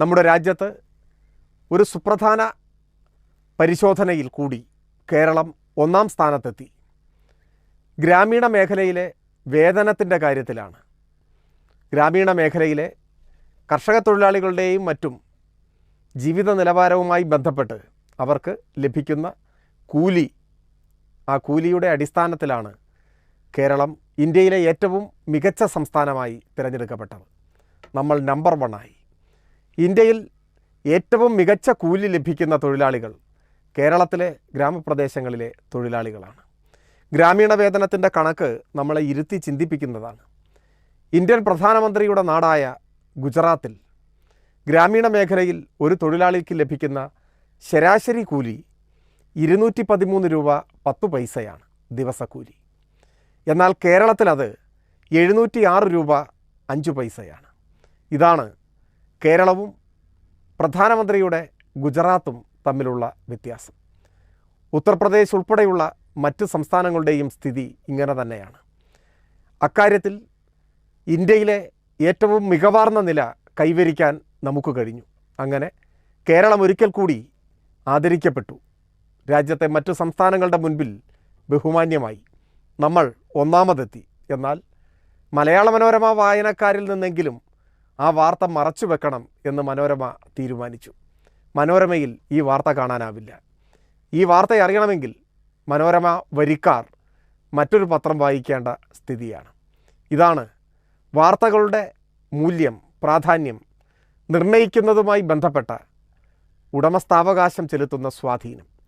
നമ്മുടെ രാജ്യത്ത് ഒരു സുപ്രധാന പരിശോധനയിൽ കൂടി കേരളം ഒന്നാം സ്ഥാനത്തെത്തി. ഗ്രാമീണ മേഖലയിലെ വേതനത്തിന്റെ കാര്യത്തിലാണ്. ഗ്രാമീണ മേഖലയിലെ കർഷക തൊഴിലാളികളുടെയും മറ്റും ജീവിത നിലവാരവുമായി ബന്ധപ്പെട്ട് അവർക്ക് ലഭിക്കുന്ന കൂലി ആ കൂലിയുടെ അടിസ്ഥാനത്തിലാണ് കേരളം ഇന്ത്യയിലെ ഏറ്റവും മികച്ച സംസ്ഥാനമായി തിരഞ്ഞെടുക്കപ്പെട്ടത്. നമ്മൾ നമ്പർ വണ്ണായി ഇന്ത്യയിൽ ഏറ്റവും മികച്ച കൂലി ലഭിക്കുന്ന തൊഴിലാളികൾ കേരളത്തിലെ ഗ്രാമപ്രദേശങ്ങളിലെ തൊഴിലാളികളാണ്. ഗ്രാമീണ വേതനത്തിന്റെ കണക്ക് നമ്മളെ ഇരുത്തി ചിന്തിപ്പിക്കുന്നതാണ്. ഇന്ത്യൻ പ്രധാനമന്ത്രിയുടെ നാടായ ഗുജറാത്തിൽ ഗ്രാമീണ മേഖലയിൽ ഒരു തൊഴിലാളിക്ക് ലഭിക്കുന്ന ശരാശരി കൂലി ഇരുന്നൂറ്റി പതിമൂന്ന് രൂപ പത്ത് പൈസയാണ് ദിവസക്കൂലി. എന്നാൽ കേരളത്തിലത് എഴുന്നൂറ്റി ആറ് രൂപ അഞ്ച് പൈസയാണ്. ഇതാണ് കേരളവും പ്രധാനമന്ത്രിയുടെ ഗുജറാത്തും തമ്മിലുള്ള വ്യത്യാസം. ഉത്തർപ്രദേശ് ഉൾപ്പെടെയുള്ള മറ്റ് സംസ്ഥാനങ്ങളുടെയും സ്ഥിതി ഇങ്ങനെ തന്നെയാണ്. അക്കാര്യത്തിൽ ഇന്ത്യയിലെ ഏറ്റവും മികവാർന്ന നില കൈവരിക്കാൻ നമുക്ക് കഴിഞ്ഞു. അങ്ങനെ കേരളം ഒരിക്കൽ കൂടി ആദരിക്കപ്പെട്ടു. രാജ്യത്തെ മറ്റു സംസ്ഥാനങ്ങളുടെ മുൻപിൽ ബഹുമാന്യമായി നമ്മൾ ഒന്നാമതെത്തി. എന്നാൽ മലയാള മനോരമ വായനക്കാരിൽ നിന്നെങ്കിലും ആ വാർത്ത മറച്ചു വെക്കണം എന്ന് മനോരമ തീരുമാനിച്ചു. മനോരമയിൽ ഈ വാർത്ത കാണാനാവില്ല. ഈ വാർത്ത അറിയണമെങ്കിൽ മനോരമ വരിക്കാർ മറ്റൊരു പത്രം വായിക്കേണ്ട സ്ഥിതിയാണ്. ഇതാണ് വാർത്തകളുടെ മൂല്യം പ്രാധാന്യം നിർണയിക്കുന്നതുമായി ബന്ധപ്പെട്ട ഉടമസ്ഥാവകാശം ചെലുത്തുന്ന സ്വാധീനം.